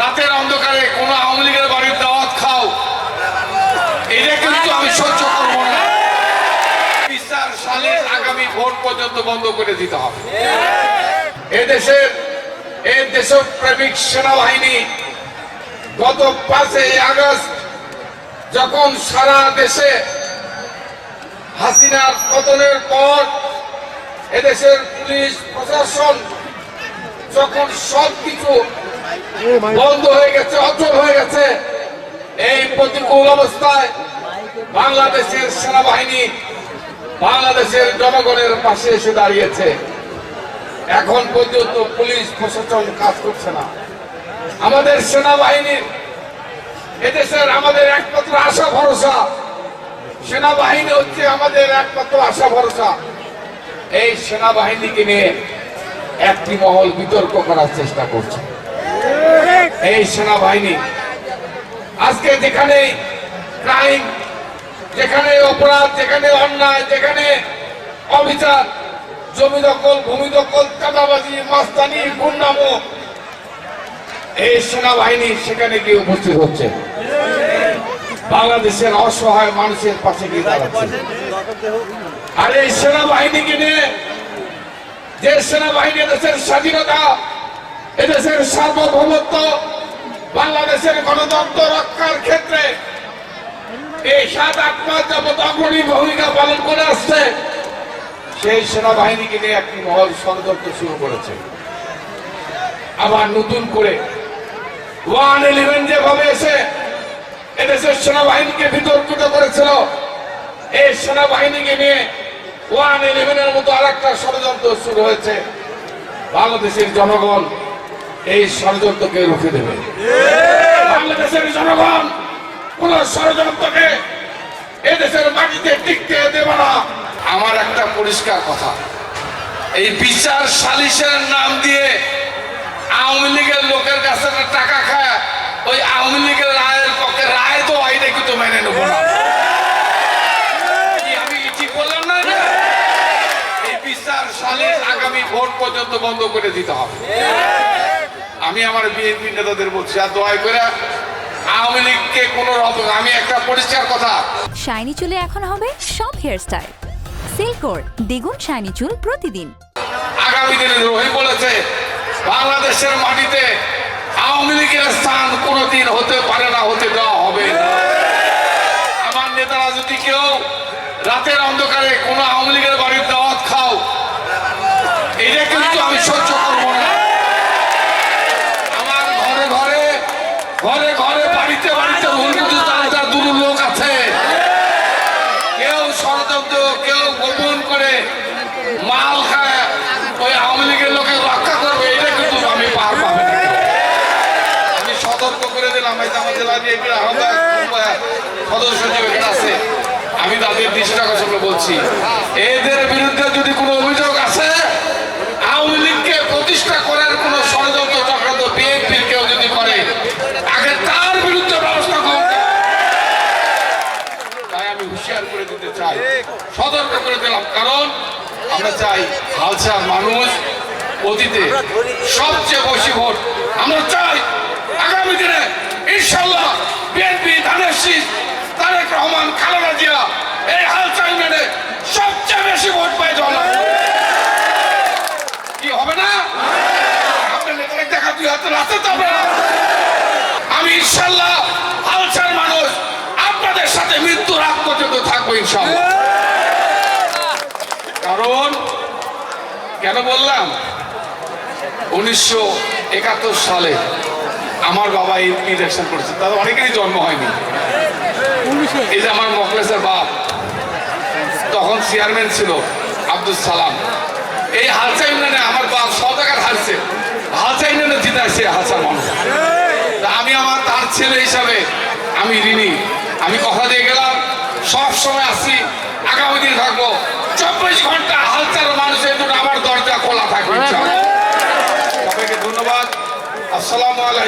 রাতের অন্ধকারে কোন আওয়ামী লীগের বাড়ির দাওয়াত খাও। এটা কিন্তু আমি সহ্য করব না। সালিশ আগামী ভোট পর্যন্ত বন্ধ করে দিতে হবে। এদেশের এই দেশপ্রেমিক সেনাবাহিনী গত পাঁচই আগস্ট যখন সারা দেশে হাসিনার পতনের পর এদেশের পুলিশ প্রশাসন যখন সব কিছু বন্ধ হয়ে গেছে, অচল হয়ে গেছে। এই প্রতিকূল অবস্থায় বাংলাদেশের সেনাবাহিনী বাংলাদেশের জনগণের পাশে এসে দাঁড়িয়েছে। এখন পর্যন্ত পুলিশ প্রশাসন কাজ করছে না। আমাদের সেনাবাহিনীর, এদেশের আমাদের একমাত্র আশা ভরসা। সেনাবাহিনী হচ্ছে আমাদের একমাত্র আশা ভরসা। এই সেনাবাহিনীকে নিয়ে একটি মহল বিতর্ক করার চেষ্টা করছে। এই সেনাবাহিনী। আজকে যেখানে ক্রাইম যেখানে অপরাধ, যেখানে অন্যায়, যেখানে অবিচার, জমি দখল, ভূমি দখল, চাঁদাবাজি, মাস্তানি, গুন্ডামো, এই সেনাবাহিনী সেখানে গিয়ে উপস্থিত হচ্ছে। বাংলাদেশের অসহায় মানুষের পাশে গিয়ে দাঁড়াচ্ছে। আর এই সেনাবাহিনীকে নিয়ে যে সেনাবাহিনী দেশের স্বাধীনতা, এদেশের সার্বভৌমত্ব বাংলাদেশের গণতন্ত্র রক্ষার ক্ষেত্রে এই সাত আট মাস যাবত অগ্রণী ভূমিকা পালন করে আসছে। সেই সেনাবাহিনীকে নিয়ে একটি মহল ষড়যন্ত্র শুরু করেছে। আবার নতুন করে ওয়ান ইলেভেন যেভাবে এসে এদেশের সেনাবাহিনীকে বিতর্কিত করেছিল, এই সেনাবাহিনীকে নিয়ে ওয়ান ইলেভেনের মতো আর একটা ষড়যন্ত্র শুরু হয়েছে। বাংলাদেশের জনগণ এই ষড়যন্ত্রকে রুখে দেবে। বাংলাদেশের জনগণ, কোন ষড়যন্ত্রকে এদেশের মাটিতে টিকতে দেবে না। আমার একটা পরিষ্কার কথা। এই বিচার সালিশের নাম দিয়ে আওয়ামী লীগের লোকের কাছে টাকা খায়, ওই আওয়ামী লীগের রায়ের পক্ষে রায় তো আইনে কিন্তু মেনে নেব না। ঠিক বললাম না? এই বিচার সালিশ আগামী ভোট পর্যন্ত বন্ধ করে দিতে হবে। আমি আমার বিএনপি নেতাদের বলছি আর দয়া করে আওয়ামী লীগকে কোন রকম আমি একটা পরিষ্কার কথা। শাইনি চুলে এখন হবে সব হেয়ারস্টাইল সিল্কোর দ্বিগুণ শাইনি চুল প্রতিদিন। আগামী দিনে রোহি বলেছে বাংলাদেশের মাটিতে আওয়ামী লীগের স্থান কোনোদিন হতে পারে না হতে দেওয়া হবে আমার নেতারা যদি কেউ রাতের অন্ধকারে কোন আওয়ামী লীগের বাড়ির দাওয়াত খাও এটা কিন্তু আমি সহ্য করব না আমার ঘরে ঘরে ঘরে ঘরে বাড়িতে বাড়িতে দুটো লোক আছে। কেউ ষড়যন্ত্র কেউ গোপন করে মাল খায়। ওই আওয়ামী লীগের লোকে রক্ষা করবে এটা কিন্তু আমি পার পাবে আমি সতর্ক করে দিলাম এই আমার জেলা বিএনপির আহ্বায়ক আহ্বায়ক, সদস্য আছে আমি তাদের দৃষ্টি আকর্ষণ বলছি। এদের বিরুদ্ধে যদি কোনো অভিযোগ আছে আওয়ামী লীগকে প্রতিষ্ঠা করার কোনো ষড়যন্ত্র চক্রান্ত বিএনপির কেউ যদি করে আগে তার বিরুদ্ধে ব্যবস্থা গ্রহণ করতে হবে। তাই আমি হুঁশিয়ার করে দিতে চাই। সতর্ক করে দিলাম, কারণ আমরা চাই হালসার মানুষ অতীতে সবচেয়ে বেশি ভোট আমরা চাই আগামী দিনে ইনশাল্লাহ বিএনপি, ধানের শীষ, তারেক রহমান, খালেদা জিয়া এই হালসা ইউনিয়নে সবচেয়ে বেশি ভোট পায় জনগণ। কি হবে না? আপনার দেখা দুই হাতে রাস্তা তো আপনারা আমি ইনশাল্লাহ হালসার মানুষ আপনাদের সাথে মৃত্যুর আগ পর্যন্ত থাকব ইনশাল্লাহ কারণ কেন বললাম? উনিশশো একাত্তর সালে আমার বাবা ইউপি ইলেকশন করেছে। তাদের অনেকেরই জন্ম হয়নি। এই যে আমার মকলেসের বাপ তখন চেয়ারম্যান ছিল আব্দুল সালাম। এই হালসা ইউনিয়নে আমার বাপ সব জায়গায় হারছে। হালসা ইউনিয়নে জিতাইছে হালসা মানুষ। আমি আমার তার ছেলে হিসাবে আমি ঋণী। আমি কথা দিয়ে গেলাম সব সময় আসি আগামী দিন থাকব। চব্বিশ ঘণ্টা হালচার মানুষের জন্য আমার দরজা খোলা থাকবে সবাইকে ধন্যবাদ। আসসালামু আলাইকুম।